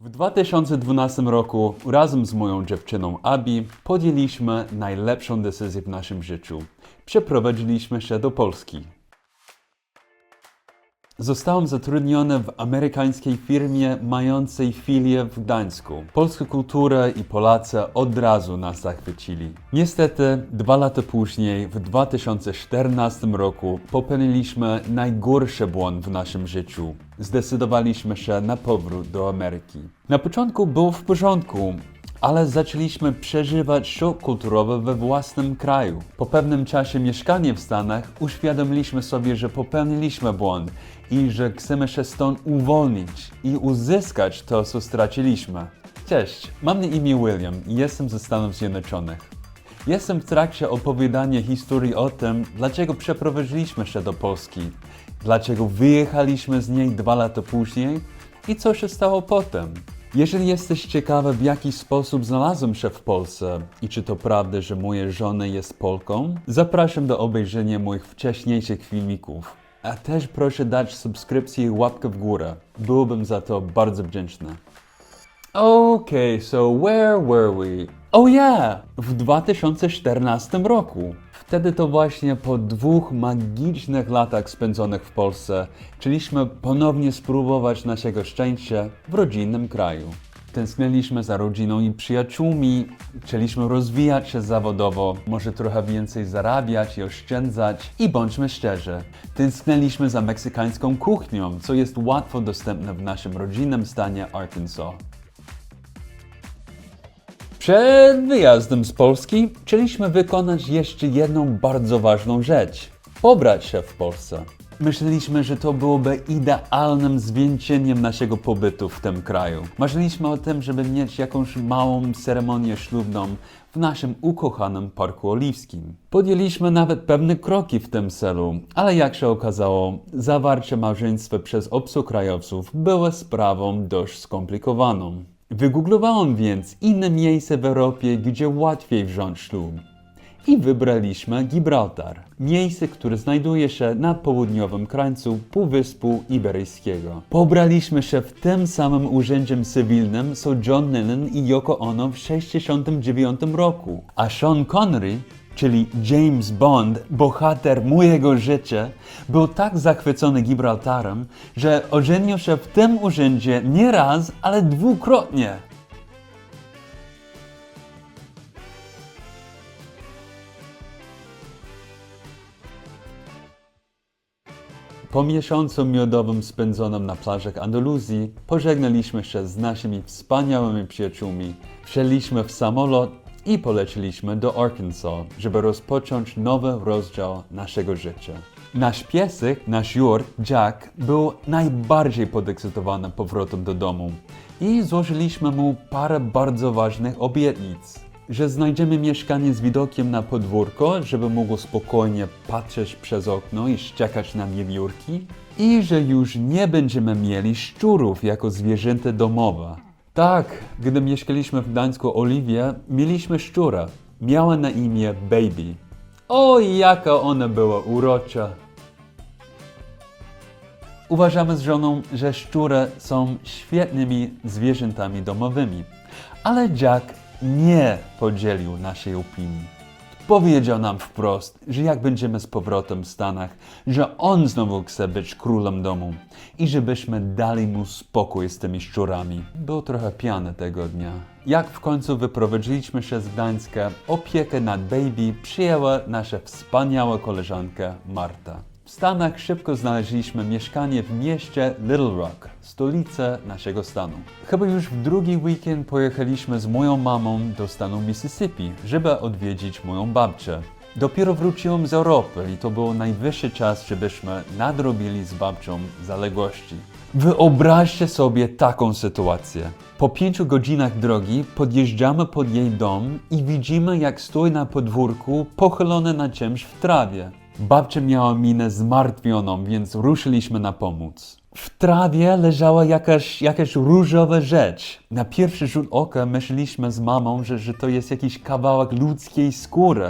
W 2012 roku razem z moją dziewczyną Abi podjęliśmy najlepszą decyzję w naszym życiu. Przeprowadziliśmy się do Polski. Zostałem zatrudniony w amerykańskiej firmie mającej filię w Gdańsku. Polska kultura i Polacy od razu nas zachwycili. Niestety, dwa lata później, w 2014 roku, popełniliśmy najgorszy błąd w naszym życiu. Zdecydowaliśmy się na powrót do Ameryki. Na początku było w porządku, ale zaczęliśmy przeżywać szok kulturowy we własnym kraju. Po pewnym czasie mieszkania w Stanach uświadomiliśmy sobie, że popełniliśmy błąd i że chcemy się stąd uwolnić i uzyskać to, co straciliśmy. Cześć, mam na imię William i jestem ze Stanów Zjednoczonych. Jestem w trakcie opowiadania historii o tym, dlaczego przeprowadziliśmy się do Polski, dlaczego wyjechaliśmy z niej dwa lata później i co się stało potem. Jeżeli jesteś ciekawy, w jaki sposób znalazłem się w Polsce i czy to prawda, że moja żona jest Polką, zapraszam do obejrzenia moich wcześniejszych filmików. A też proszę dać subskrypcję i łapkę w górę. Byłbym za to bardzo wdzięczny. Okay, so where were we? Oh yeah! W 2014 roku. Wtedy to właśnie po dwóch magicznych latach spędzonych w Polsce chcieliśmy ponownie spróbować naszego szczęścia w rodzinnym kraju. Tęskniliśmy za rodziną i przyjaciółmi, chcieliśmy rozwijać się zawodowo, może trochę więcej zarabiać i oszczędzać. I bądźmy szczerzy, tęskniliśmy za meksykańską kuchnią, co jest łatwo dostępne w naszym rodzinnym stanie Arkansas. Przed wyjazdem z Polski chcieliśmy wykonać jeszcze jedną bardzo ważną rzecz. Pobrać się w Polsce. Myśleliśmy, że to byłoby idealnym zwieńczeniem naszego pobytu w tym kraju. Marzyliśmy o tym, żeby mieć jakąś małą ceremonię ślubną w naszym ukochanym Parku Oliwskim. Podjęliśmy nawet pewne kroki w tym celu, ale jak się okazało, zawarcie małżeństwa przez obcokrajowców było sprawą dość skomplikowaną. Wygooglowałem więc inne miejsce w Europie, gdzie łatwiej wziąć ślub. I wybraliśmy Gibraltar, miejsce, które znajduje się na południowym krańcu Półwyspu Iberyjskiego. Pobraliśmy się w tym samym urzędzie cywilnym, co John Lennon i Yoko Ono w 1969 roku, a Sean Connery czyli James Bond, bohater mojego życia, był tak zachwycony Gibraltarem, że ożenił się w tym urzędzie nie raz, ale dwukrotnie. Po miesiącu miodowym spędzonym na plażach Andaluzji pożegnaliśmy się z naszymi wspaniałymi przyjaciółmi, wsiedliśmy w samolot i poleciliśmy do Arkansas, żeby rozpocząć nowy rozdział naszego życia. Nasz piesek, nasz Jurk, Jack, był najbardziej podekscytowany powrotem do domu i złożyliśmy mu parę bardzo ważnych obietnic że znajdziemy mieszkanie z widokiem na podwórko, żeby mógł spokojnie patrzeć przez okno i szczekać na wiewiórki i że już nie będziemy mieli szczurów jako zwierzęta domowe. Tak, gdy mieszkaliśmy w Gdańsku Oliwie, mieliśmy szczura. Miała na imię Baby. O, jaka ona była urocza. Uważamy z żoną, że szczury są świetnymi zwierzętami domowymi, ale Jack nie podzielił naszej opinii. Powiedział nam wprost, że jak będziemy z powrotem w Stanach, że on znowu chce być królem domu i żebyśmy dali mu spokój z tymi szczurami. Był trochę pijany tego dnia. Jak w końcu wyprowadziliśmy się z Gdańska, opiekę nad baby przyjęła nasza wspaniała koleżanka Marta. W Stanach szybko znaleźliśmy mieszkanie w mieście Little Rock, stolicy naszego stanu. Chyba już w drugi weekend pojechaliśmy z moją mamą do stanu Mississippi, żeby odwiedzić moją babcię. Dopiero wróciłem z Europy i to był najwyższy czas, żebyśmy nadrobili z babcią zaległości. Wyobraźcie sobie taką sytuację. Po pięciu godzinach drogi podjeżdżamy pod jej dom i widzimy, jak stoi na podwórku pochylony na czymś w trawie. Babcia miała minę zmartwioną, więc ruszyliśmy na pomoc. W trawie leżała jakaś, jakaś różowa rzecz. Na pierwszy rzut oka myśleliśmy z mamą, że, że to jest jakiś kawałek ludzkiej skóry.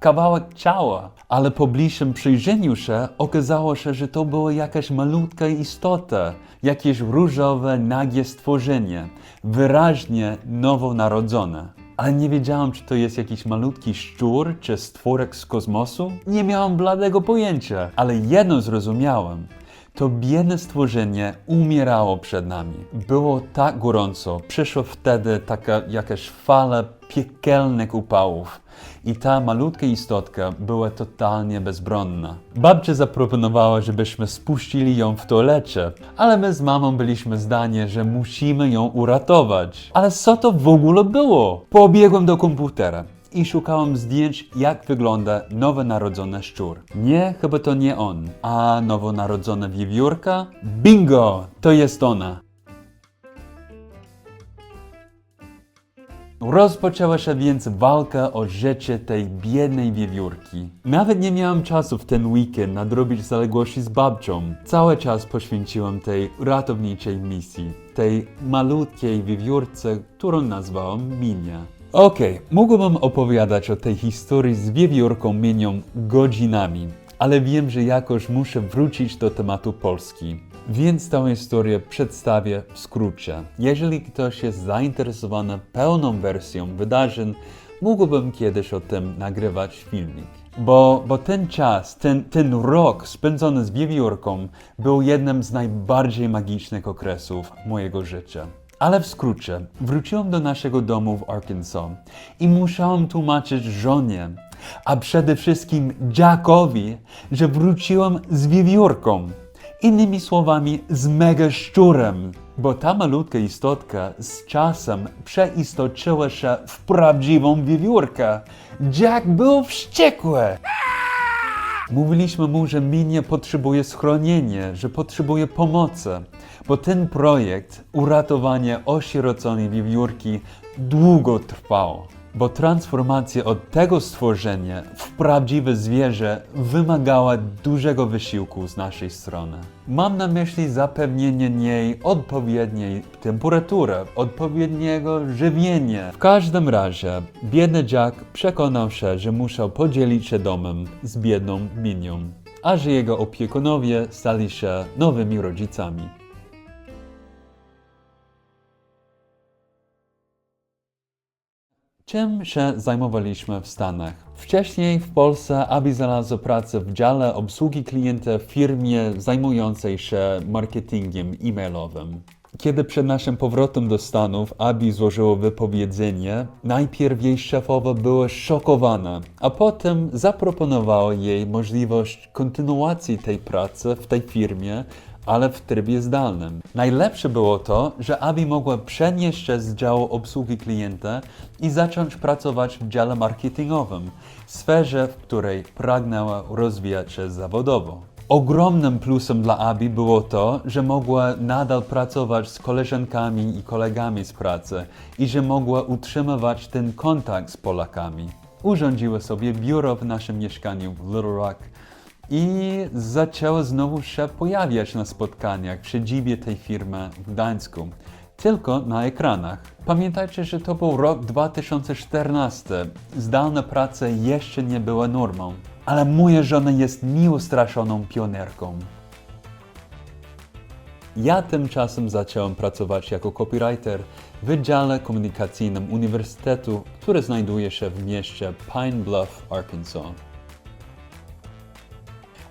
kawałek ciała. Ale po bliższym przyjrzeniu się okazało się, że to była jakaś malutka istota, jakieś różowe, nagie stworzenie, wyraźnie nowonarodzone. Ale nie wiedziałam, czy to jest jakiś malutki szczur, czy stworek z kosmosu. Nie miałam bladego pojęcia, ale jedno zrozumiałem. To biedne stworzenie umierało przed nami. Było tak gorąco, przyszła wtedy taka jakaś fala piekielnych upałów i ta malutka istotka była totalnie bezbronna. Babcia zaproponowała, żebyśmy spuścili ją w toalecie, ale my z mamą byliśmy zdania, że musimy ją uratować. Ale co to w ogóle było? Pobiegłem do komputera i szukałem zdjęć, jak wygląda nowonarodzony szczur. Nie, chyba to nie on. A nowonarodzona wiewiórka? Bingo! To jest ona. Rozpoczęła się więc walka o życie tej biednej wiewiórki. Nawet nie miałam czasu w ten weekend nadrobić zaległości z babcią. Cały czas poświęciłam tej ratowniczej misji, tej malutkiej wiewiórce, którą nazwałam Minia. Okej, mógłbym opowiadać o tej historii z wiewiórką Minią godzinami, ale wiem, że jakoś muszę wrócić do tematu Polski. Więc tę historię przedstawię w skrócie. Jeżeli ktoś jest zainteresowany pełną wersją wydarzeń, mógłbym kiedyś o tym nagrywać filmik. Bo, bo ten czas, ten, ten rok spędzony z wiewiórką był jednym z najbardziej magicznych okresów mojego życia. Ale w skrócie, wróciłem do naszego domu w Arkansas i musiałem tłumaczyć żonie, a przede wszystkim Jackowi, że wróciłem z wiewiórką. Innymi słowami, z mega szczurem. Bo ta malutka istotka z czasem przeistoczyła się w prawdziwą wiewiórkę. Jack był wściekły. Mówiliśmy mu, że Minia potrzebuje schronienia, że potrzebuje pomocy, bo ten projekt uratowania osieroconej wiewiórki długo trwał. Bo transformacja od tego stworzenia w prawdziwe zwierzę wymagała dużego wysiłku z naszej strony. Mam na myśli zapewnienie niej odpowiedniej temperatury, odpowiedniego żywienia. W każdym razie, biedny Jack przekonał się, że musiał podzielić się domem z biedną Minią, a że jego opiekunowie stali się nowymi rodzicami. Czym się zajmowaliśmy w Stanach? Wcześniej w Polsce Abi znalazł pracę w dziale obsługi klienta w firmie zajmującej się marketingiem e-mailowym. Kiedy przed naszym powrotem do Stanów Abi złożyło wypowiedzenie, najpierw jej szefowa była szokowana, a potem zaproponowała jej możliwość kontynuacji tej pracy w tej firmie, ale w trybie zdalnym. Najlepsze było to, że Abi mogła przenieść się z działu obsługi klienta i zacząć pracować w dziale marketingowym, sferze, w której pragnęła rozwijać się zawodowo. Ogromnym plusem dla Abi było to, że mogła nadal pracować z koleżankami i kolegami z pracy i że mogła utrzymywać ten kontakt z Polakami. Urządziła sobie biuro w naszym mieszkaniu w Little Rock i zaczęła znowu się pojawiać na spotkaniach w siedzibie tej firmy w Gdańsku. Tylko na ekranach. Pamiętajcie, że to był rok 2014. Zdalna praca jeszcze nie była normą. Ale moja żona jest miło straszoną pionerką. Ja tymczasem zacząłem pracować jako copywriter w Wydziale Komunikacyjnym Uniwersytetu, który znajduje się w mieście Pine Bluff, Arkansas.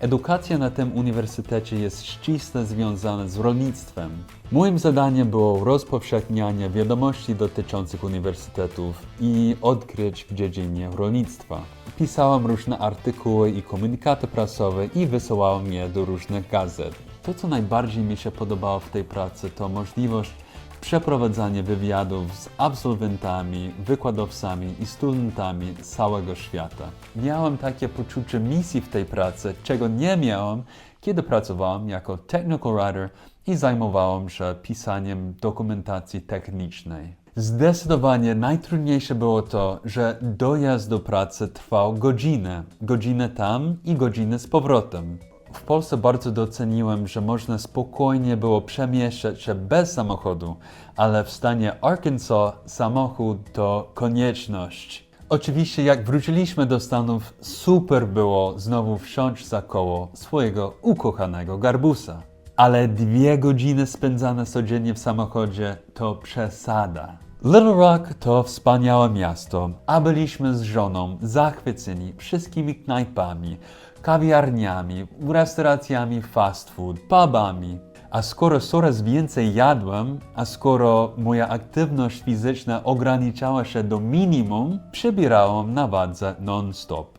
Edukacja na tym uniwersytecie jest ściśle związana z rolnictwem. Moim zadaniem było rozpowszechnianie wiadomości dotyczących uniwersytetów i odkryć w dziedzinie rolnictwa. Pisałem różne artykuły i komunikaty prasowe i wysyłałem je do różnych gazet. To, co najbardziej mi się podobało w tej pracy, to możliwość przeprowadzania wywiadów z absolwentami, wykładowcami i studentami z całego świata. Miałem takie poczucie misji w tej pracy, czego nie miałem, kiedy pracowałem jako technical writer i zajmowałem się pisaniem dokumentacji technicznej. Zdecydowanie najtrudniejsze było to, że dojazd do pracy trwał godzinę. Godzinę tam i godzinę z powrotem. W Polsce bardzo doceniłem, że można spokojnie było przemieszczać się bez samochodu, ale w stanie Arkansas samochód to konieczność. Oczywiście, jak wróciliśmy do Stanów, super było znowu wsiąść za koło swojego ukochanego garbusa. Ale dwie godziny spędzane codziennie w samochodzie to przesada. Little Rock to wspaniałe miasto, a byliśmy z żoną zachwyceni wszystkimi knajpami, kawiarniami, restauracjami fast food, pubami. A skoro coraz więcej jadłem, a skoro moja aktywność fizyczna ograniczała się do minimum, przybierałem na wadze non-stop.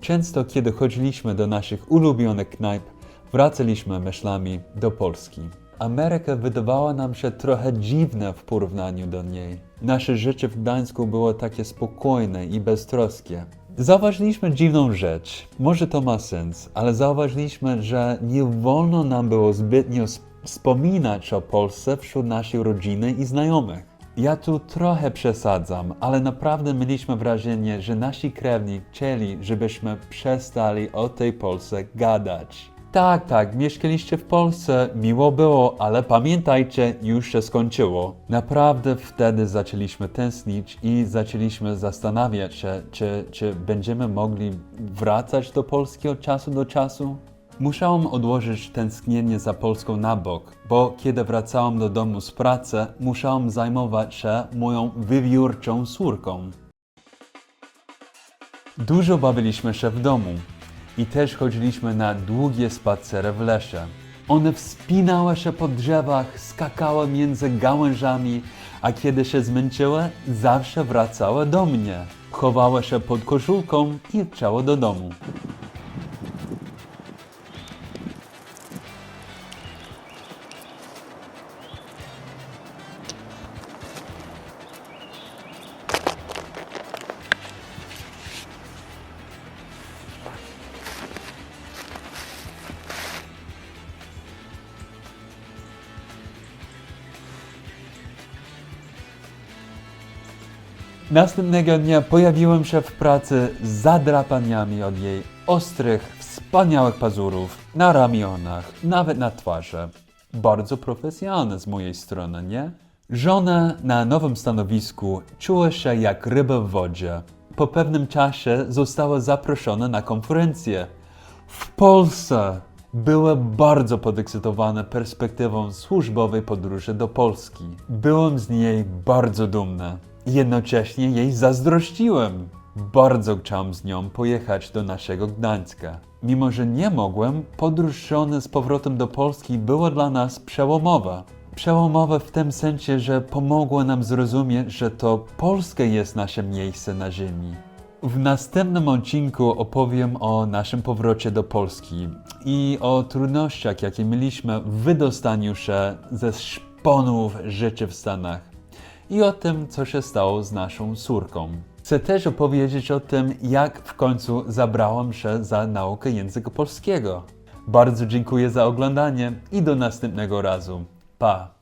Często, kiedy chodziliśmy do naszych ulubionych knajp, wracaliśmy myślami do Polski. Ameryka wydawała nam się trochę dziwna w porównaniu do niej. Nasze życie w Gdańsku było takie spokojne i beztroskie. Zauważyliśmy dziwną rzecz. Może to ma sens, ale zauważyliśmy, że nie wolno nam było zbytnio sp- wspominać o Polsce wśród naszej rodziny i znajomych. Ja tu trochę przesadzam, ale naprawdę mieliśmy wrażenie, że nasi krewni chcieli, żebyśmy przestali o tej Polsce gadać. Tak, tak, mieszkaliście w Polsce, miło było, ale pamiętajcie, już się skończyło. Naprawdę wtedy zaczęliśmy tęsknić i zaczęliśmy zastanawiać się, czy, czy będziemy mogli wracać do Polski od czasu do czasu. Musiałem odłożyć tęsknienie za Polską na bok, bo kiedy wracałem do domu z pracy, musiałem zajmować się moją wywiórczą córką. Dużo bawiliśmy się w domu i też chodziliśmy na długie spacery w lesie. One wspinały się po drzewach, skakały między gałęziami, a kiedy się zmęczyły, zawsze wracały do mnie. Chowały się pod koszulką i leciały do domu. Następnego dnia pojawiłem się w pracy z zadrapaniami od jej ostrych, wspaniałych pazurów na ramionach, nawet na twarzy. Bardzo profesjonalne z mojej strony, nie? Żona na nowym stanowisku czuła się jak ryba w wodzie. Po pewnym czasie została zaproszona na konferencję. W Polsce! Była bardzo podekscytowana perspektywą służbowej podróży do Polski. Byłem z niej bardzo dumny. Jednocześnie jej zazdrościłem. Bardzo chciałem z nią pojechać do naszego Gdańska. Mimo, że nie mogłem, podróż żony z powrotem do Polski była dla nas przełomowa. Przełomowa w tym sensie, że pomogła nam zrozumieć, że to Polska jest nasze miejsce na ziemi. W następnym odcinku opowiem o naszym powrocie do Polski i o trudnościach, jakie mieliśmy w wydostaniu się ze szponów życia w Stanach i o tym, co się stało z naszą córką. Chcę też opowiedzieć o tym, jak w końcu zabrałam się za naukę języka polskiego. Bardzo dziękuję za oglądanie i do następnego razu. Pa!